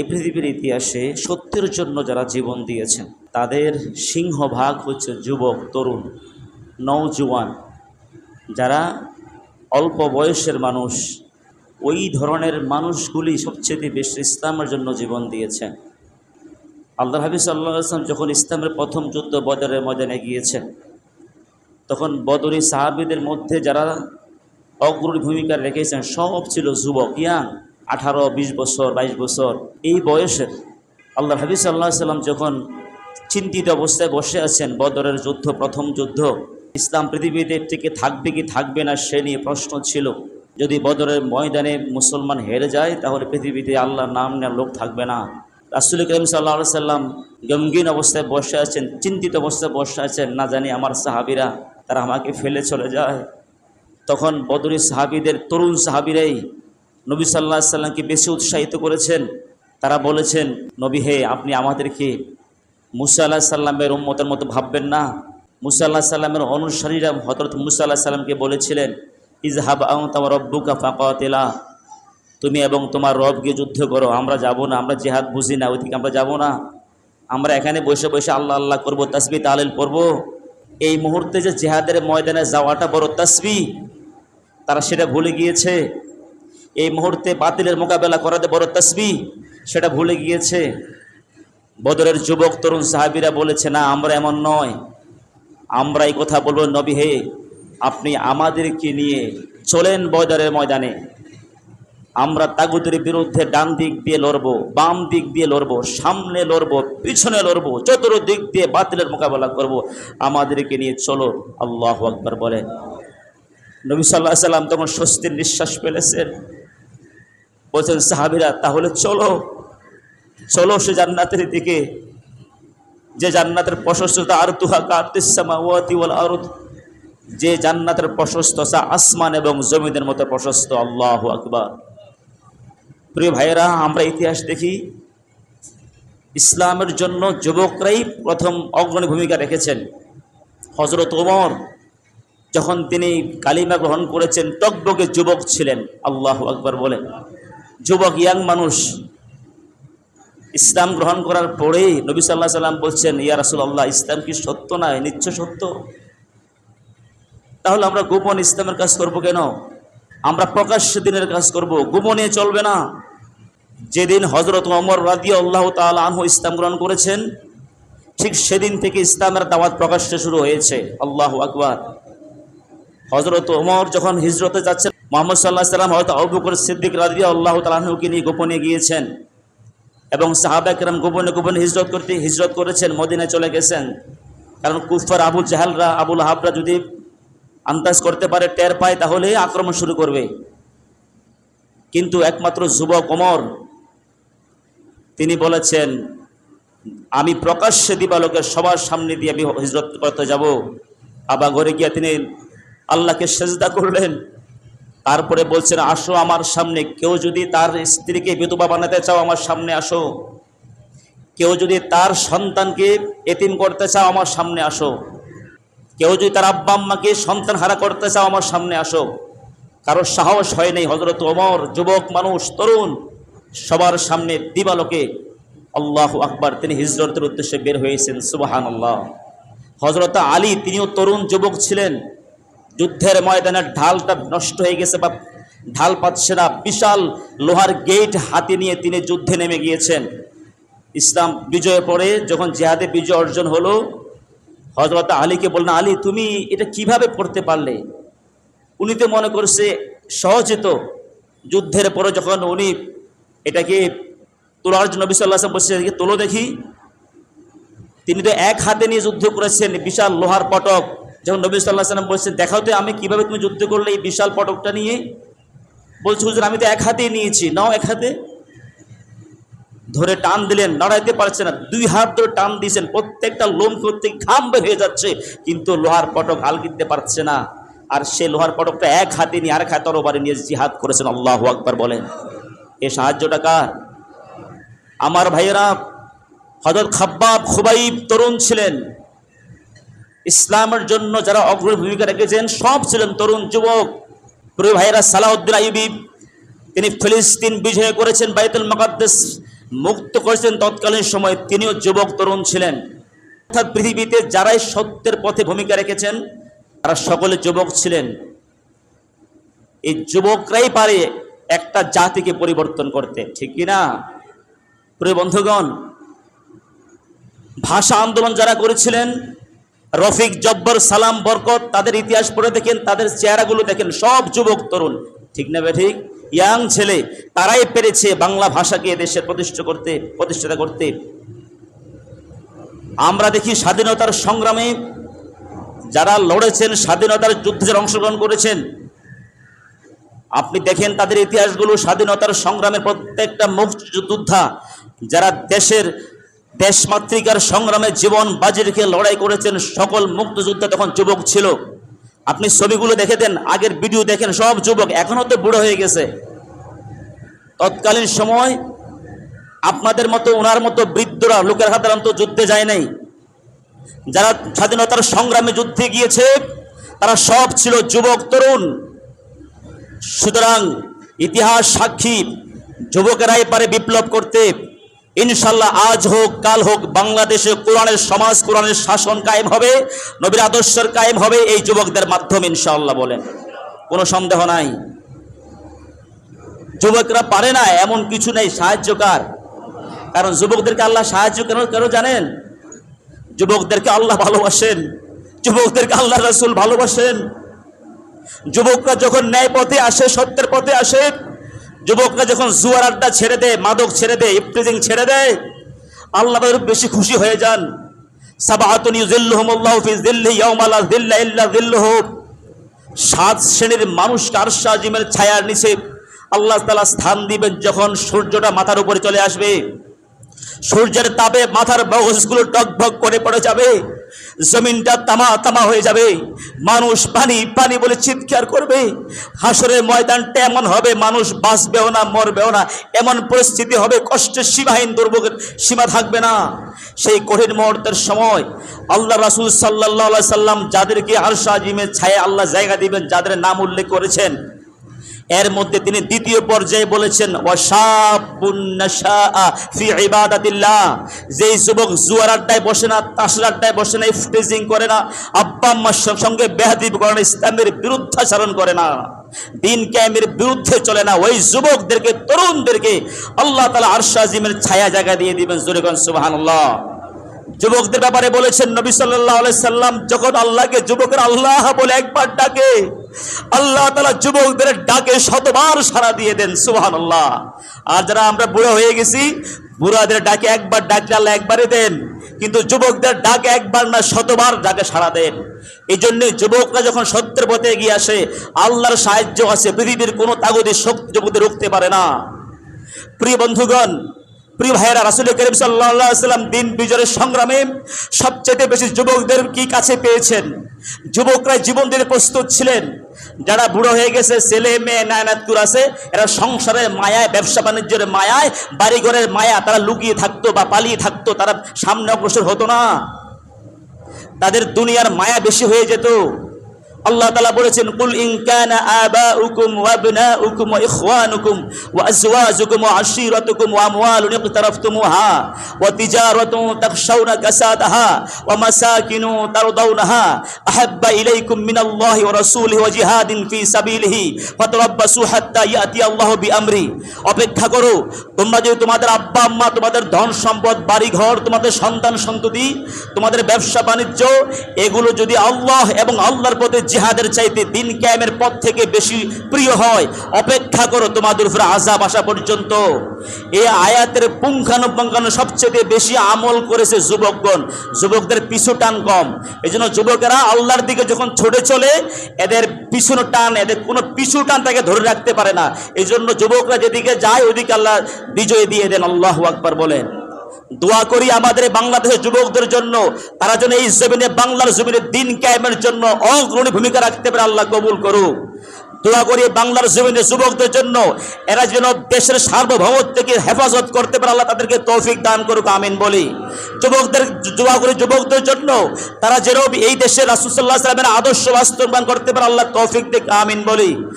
এই পৃথিবীর ইতিহাসে সত্যের জন্য যারা জীবন দিয়েছেন, তাদের সিংহভাগ হচ্ছে যুবক, তরুণ নৌজওয়ান যারা অল্প বয়সের মানুষ, ওই ধরনের মানুষগুলি সবচেয়ে বেশি ইসলামের জন্য জীবন দিয়েছেন। আল্লাহ হাবিজ সাল্লাহ আসলাম যখন ইসলামের প্রথম যুদ্ধ বদরের ময়দানে গিয়েছেন, তখন বদরি সাহাবিদের মধ্যে যারা অগ্রণী ভূমিকা রেখেছেন, সব ছিল যুবক, ইয়াং। আঠারো, বিশ বছর, বাইশ বছর, এই বয়সের আল্লাহ হাবিজ সাল্লাহ সাল্লাম যখন চিন্তিত অবস্থায় বসে আছেন বদরের যুদ্ধ, প্রথম যুদ্ধ, ইসলাম পৃথিবীতে থেকে থাকবে কি থাকবে না সে নিয়ে প্রশ্ন ছিল। যদি বদরের ময়দানে মুসলমান হেরে যায়, তাহলে পৃথিবীতে আল্লাহর নাম নেওয়ার লোক থাকবে না। রাসুল করিম সাল্লা সাল্লাম গমগিন অবস্থায় বসে আছেন, চিন্তিত অবস্থায় বসে আছেন, না জানি আমার সাহাবিরা, তারা আমাকে ফেলে চলে যায়। তখন বদরি সাহাবিদের, তরুণ সাহাবিরাই নবী সাল্লাহ সাল্লামকে বেশি উৎসাহিত করেছেন? তারা বলেছেন, নবী, হে, আপনি আমাদেরকে মুসা আল্লাহ সাল্লামের উম্মতের মতো ভাববেন না। মুসা আল্লাহ সাল্লামের অনুসারীরা হজরত মুসা আল্লাহ সাল্লামকে বলেছিলেন, ইজহাব আহ তোমার রব্বুকা ফাঁকা তুমি এবং তোমার রবকে যুদ্ধ করো, আমরা যাব না, আমরা জেহাদ বুঝি না, ওইদিকে আমরা যাব না। আমরা এখানে বসে বসে আল্লাহ আল্লাহ করব, তসবি তালিল পড়ব। এই মুহূর্তে যে জেহাদের ময়দানে যাওয়াটা বড় তসবি, তারা সেটা ভুলে গিয়েছে। এই মুহূর্তে বাতিলের মোকাবেলা করাতে বড় তসবি, সেটা ভুলে গিয়েছে। বদরের যুবক, তরুণ সাহাবিরা বলেছে, না, আমরা এমন নয়। আমরা এই কথা বলব, নবী হে, আপনি আমাদেরকে নিয়ে চলেন বদরের ময়দানে। আমরা তাগুদের বিরুদ্ধে ডান দিক দিয়ে লড়বো, বাম দিক দিয়ে লড়বো, সামনে লড়বো, পিছনে লড়বো চতুর দিক দিয়ে বাতিলের মোকাবেলা করব। আমাদেরকে নিয়ে চলো, আল্লাহ আকবর বলেন নবী সাল্লাহ সাল্লাম তখন স্বস্তির নিঃশ্বাস ফেলেছেন। বলছেন, সাহাবিরা, তাহলে চলো চলো সে জান্নাতের দিকে। যে জান্নাতের প্রশস্ততা, আর তুহা কাতিসামা যে জান্নাতের প্রশস্ততা আসমান এবং জমিদের মতো প্রশস্ত, আল্লাহ আকবার। প্রিয় ভাইয়েরা, আমরা ইতিহাস দেখি, ইসলামের জন্য যুবকরাই প্রথম অগ্রণী ভূমিকা রেখেছেন। হজরত ওমর, যখন তিনি কালিমা গ্রহণ করেছেন টকবকে যুবক ছিলেন, আল্লাহ আকবর বলে। যুবক ইয়াং মানুষ, ইসলাম গ্রহণ করার পরেই নবী সাল্লাহ সাল্লাম বলছেন, ইয়া রাসুল্লাহ ইসলাম কি সত্য নয় নিচ্ছ সত্য? তাহলে আমরা গোপন ইসলামের কাজ করব কেন? আমরা প্রকাশ্য দিনের কাজ করব, গোপনে চলবে না। যেদিন হজরত অমর রাদি আল্লাহ তাল আনহু ইসলাম গ্রহণ করেছেন, ঠিক সেদিন থেকে ইসলামের দাওয়াত প্রকাশ্যে শুরু হয়েছে। আল্লাহ আকবার। হজরত ওমর যখন হিজরতে যাচ্ছেন মোহাম্মদ সাল্লাহ সাল্লাম হয়তো অবুকর সিদ্দিক রাদি আল্লাহ তালাহুকে নিয়ে গোপনে গিয়েছেন। এবং সাহাবাকরাম গোপনে গোপনে হিজরত করতে হিজরত করেছেন, মদিনায় চলে গেছেন। কারণ কুফার আবু জাহালরা, আবুল হাবরা যদি আন্দাজ করতে পারে, টের পায়, তাহলে আক্রমণ শুরু করবে। কিন্তু একমাত্র যুবক ওমর, তিনি বলেছেন, আমি প্রকাশ্যে দিবালোকের সবার সামনে দিয়ে আমি হিজরত করতে যাব। আবা ঘরে গিয়ে তিনি আল্লাহকে সেজদা করলেন। তারপরে বলছেন, আসো আমার সামনে। কেউ যদি তার স্ত্রীকে বিধবা বানাতে চাও, আমার সামনে আসো। কেউ যদি তার সন্তানকে এতিম করতে চাও, আমার সামনে আসো। কেউ যদি তার আব্বা আম্মাকে সন্তান হারা করতে চাও, আমার সামনে আসো। কারোর সাহস হয় নাই হজরত ওমর, যুবক, মানুষ, তরুণ, সবার সামনে দিবালোকে। আল্লাহ আকবার, তিনি হিজরতের উদ্দেশ্যে বের হয়েছেন সুবাহান আল্লাহ হজরত আলী, তিনিও তরুণ, যুবক ছিলেন। যুদ্ধের ময়দানের ঢালটা নষ্ট হয়ে গেছে বা ঢাল পাচ্ছে না। বিশাল লোহার গেট হাতে নিয়ে তিনি যুদ্ধে নেমে গিয়েছেন। ইসলাম বিজয়ের পরে যখন জেহাদে বিজয় অর্জন হলো হজরত আলীকে বললেন, আলী, তুমি এটা কীভাবে পড়তে পারলে? উনি তো মনে করছে, সহজে তো। যুদ্ধের পরে যখন উনি এটাকে তোলার জন্য বিশাল্লাহ এদিকে তোলো দেখি। তিনি তো এক হাতে নিয়ে যুদ্ধ করেছেন, বিশাল লোহার পটক। যখন নবী সাল্লাহ সাল্লাম বলছেন দেখাও তো আমি কীভাবে তুমি যুদ্ধ করলে এই বিশাল পটকটা নিয়ে? বলছে, হুজুর, আমি তো এক হাতেই নিয়েছি, নাও এক হাতে। ধরে টান দিলেন, নড়াইতে পারছে না, দুই হাত ধরে টান দিয়েছেন, প্রত্যেকটা লোম প্রত্যেক ঘাম বের হয়ে যাচ্ছে, কিন্তু লোহার পটক হাল কিনতে পারছে না। আর সে লোহার পটকটা এক হাতে নিয়ে আরেক হাত তরবারে নিয়ে জিহাদ করেছেন, আল্লাহ আকবার বলেন। এ সাহায্যটা কার? আমার ভাইয়েরা হজরত খাব্বাব খুবাইব তরুণ ছিলেন। ইসলামের জন্য যারা অগ্রণী ভূমিকা রেখেছেন, সব ছিলেন তরুণ যুবক। প্রিয় ভাইয়েরা, সালাউদ্দিন আইবি তিনি ফিলিস্তিন বিজয় করেছেন, বাইতুল মকাদ্দেস মুক্ত করেছেন তৎকালীন সময়। তিনিও যুবক, তরুণ ছিলেন। অর্থাৎ পৃথিবীতে যারাই সত্যের পথে ভূমিকা রেখেছেন, তারা সকলে যুবক ছিলেন। এই যুবকরাই পারে একটা জাতিকে পরিবর্তন করতে, ঠিক কি না প্রিয় বন্ধুগণ, ভাষা আন্দোলন যারা করেছিলেন রফিক, জব্বর, সালাম, বরকত, তাদের ইতিহাস পড়ে দেখেন, তাদের চেহারাগুলো দেখেন, সব যুবক, তরুণ। ঠিক না ঠিক? ইয়াং ছেলে, তারাই পেরেছে বাংলা ভাষাকে দেশে প্রতিষ্ঠা করতে, প্রতিষ্ঠাতা করতে। আমরা দেখি স্বাধীনতার সংগ্রামে যারা লড়েছেন, স্বাধীনতার যুদ্ধে অংশগ্রহণ করেছেন, আপনি দেখেন তাদের ইতিহাসগুলো স্বাধীনতার সংগ্রামের প্রত্যেকটা মুক্তিযোদ্ধা, যারা দেশের দেশমাতৃকার সংগ্রামে জীবন বাজি রেখে লড়াই করেছেন সকল মুক্তিযোদ্ধা তখন যুবক ছিল। আপনি ছবিগুলো দেখে দেন, আগের ভিডিও দেখেন, সব যুবক এখনও তো বুড়ো হয়ে গেছে। তৎকালীন সময় আপনাদের মতো, ওনার মতো বৃদ্ধরা লোকের সাধারণত যুদ্ধে যায় নাই। যারা স্বাধীনতার সংগ্রামে যুদ্ধে গিয়েছে, তারা সব ছিল যুবক তরুণ। সুতরাং ইতিহাস সাক্ষী, যুবকেরাই পারে বিপ্লব করতে। ইনশাল্লাহ আজ হোক, কাল হোক, বাংলাদেশে কোরআনের সমাজ, কোরআনের শাসন কায়েম হবে, নবীর আদর্শের কায়েম হবে, এই যুবকদের মাধ্যমে ইনশাল্লাহ বলেন। কোনো সন্দেহ নাই। যুবকরা পারে না, এমন কিছু নেই, সাহায্যকার। কারণ যুবকদেরকে আল্লাহ সাহায্য কেন কেন জানেন? যুবকদেরকে আল্লাহ ভালোবাসেন। যুবকদেরকে আল্লাহ রাসূল ভালোবাসেন। যুবকরা যখন ন্যায় পথে আসে, সত্যের পথে আসে যুবকরা যখন জুয়ার আড্ডা ছেড়ে দেয়, মাদক ছেড়ে দেয় ইফটিজিং ছেড়ে দেয়, আল্লাহ বেশি খুশি হয়ে যান। সাবাহাতুন ইউজিল্লুহুমুল্লাহু ফি যিল্লি ইয়াওমা লা যিল্লা ইল্লা যিল্লুহু। সাত শ্রেণির মানুষকে আরশা আজিমের ছায়ার নিচে আল্লাহ তাআলা স্থান দিবেন যখন সূর্যটা মাথার উপরে চলে আসবে। সূর্যের তাপে মাথার মগজগুলো টকবক করে পড়ে যাবে। জমিনটা তামা তামা হয়ে যাবে। মানুষ পানি পানি বলে চিৎকার করবে। হাসরের ময়দানটা এমন হবে, মানুষ বাঁচবেও না, মরবেও না। এমন পরিস্থিতি হবে, কষ্টের সীমাহীন দুর্ভোগের সীমা থাকবে না। সেই কঠিন মুহূর্তের সময় আল্লাহ রাসূল সাল্লাল্লাহু সাল্লাম যাদেরকে আরশা আজিমের ছায়া আল্লাহ জায়গা দিবেন, যাদের নাম উল্লেখ করেছেন এর মধ্যে তিনি দ্বিতীয় পর্যায়ে বলেছেন যেই যুবক জুয়ার আড্ডায় বসে না, তাসের আড্ডায় বসে না ইফটিজিং করে না, আব্বা আম্মার সঙ্গে বেহাদিব করে না, ইসলামের বিরুদ্ধাচরণ করে না, দিন ক্যামের বিরুদ্ধে চলে না, ওই যুবকদেরকে, তরুণদেরকে আল্লাহ তালা আরশ আজিমের ছায়া জায়গা দিয়ে দিবেন জোরেগন সুবহানাল্লাহ। যুবকদের ব্যাপারে বলেছেন, নবী আলাইহি সাল্লাম যখন আল্লাহকে, যুবকের আল্লাহ বলে একবার ডাকে আল্লাহ তালা যুবকদের ডাকে শতবার সাড়া দিয়ে দেন, সুবহানাল্লাহ। আর যারা আমরা বুড়ো হয়ে গেছি, বুড়াদের ডাকে একবার ডাকলে আল্লাহ একবারই দেন, কিন্তু যুবকদের ডাকে একবার না, শতবার ডাকে সাড়া দেন। এই জন্য যুবকরা যখন সত্যের পথে এগিয়ে আসে, আল্লাহর সাহায্য আছে, পৃথিবীর কোনো তাগতি শক্তি যুবকদের রুখতে পারে না। প্রিয় বন্ধুগণ প্রিয় ভাইয়েরা রাসুল করিম সাল্লাম দিন বিজয়ের সংগ্রামে সবচেয়ে বেশি যুবকদের কি কাছে পেয়েছেন? যুবকরা জীবন দিতে প্রস্তুত ছিলেন। যারা বুড়ো হয়ে গেছে, ছেলে, মেয়ে, নায়নাতকুর আছে, এরা সংসারের মায়ায়, ব্যবসা বাণিজ্যের মায়ায়, বাড়িঘরের মায়া, তারা লুকিয়ে থাকতো বা পালিয়ে থাকতো, তারা সামনে অগ্রসর হতো না। তাদের দুনিয়ার মায়া বেশি হয়ে যেত। আল্লাহ তালা বলেছেন, কুল ইনকানা আবাউকুম ওয়া আবনাউকুম ওয়া ইখওয়ানুকুম ওয়া আজওয়াজুকুম ওয়া আশীরাতুকুম ওয়া আমওয়ালুন ইকতারাফতুমুহা ওয়া তিজারাতুন তাখশাউনা কাসাদাহা ওয়া মাসাকিনু তারদাউনাহা। আহাব্বা ইলাইকুম মিনাল্লাহি ওয়া রাসূলিহি ওয়া জিহাদিন ফি সাবিলিহি ফাতারাব্বাসু হাত্তা ইয়াতি আল্লাহু বিআমরি। অপেক্ষা করো, তোমরা যদি তোমাদের আব্বা, আম্মা, তোমাদের ধন সম্পদ বাড়ি ঘর তোমাদের সন্তান সন্ততি, তোমাদের ব্যবসা বাণিজ্য, এগুলো যদি আল্লাহ এবং আল্লাহর পথে জিহাদের চাইতে দিন ক্যামের পথ থেকে বেশি প্রিয় হয়। অপেক্ষা করো তোমাদের উপরে আজাব আসা পর্যন্ত। এই আয়াতের পুঙ্খানুপুঙ্খানু সবচেয়ে বেশি আমল করেছে যুবকগণ। যুবকদের পিছু টান কম। এই জন্য যুবকেরা আল্লাহর দিকে যখন ছুটে চলে, এদের পিছুনো টান, এদের কোনো পিছু টান তাকে ধরে রাখতে পারে না। এই জন্য যুবকরা যেদিকে যায় ওইদিকে আল্লাহ বিজয় দিয়ে দেন। আল্লাহ আকবার বলেন। দোয়া করি আমাদের বাংলাদেশের যুবকদের জন্য। তারা যেন এই জমিনে, বাংলার জমিনে দিন কায়েমের জন্য অগ্রণী ভূমিকা রাখতে পারে, আল্লাহ কবুল করুক। দোয়া করি বাংলার জমিনে যুবকদের জন্য, এরা যেন দেশের সার্বভৌমত্ব থেকে হেফাজত করতে পারে, আল্লাহ তাদেরকে তৌফিক দান করুক, আমিন বলি। যুবকদের, দোয়া করি যুবকদের জন্য, তারা যেন এই দেশের রাসুসাল্লাহ সাল্লামের আদর্শ বাস্তবায়ন করতে পারে, আল্লাহ তৌফিক দিক, আমিন বলি।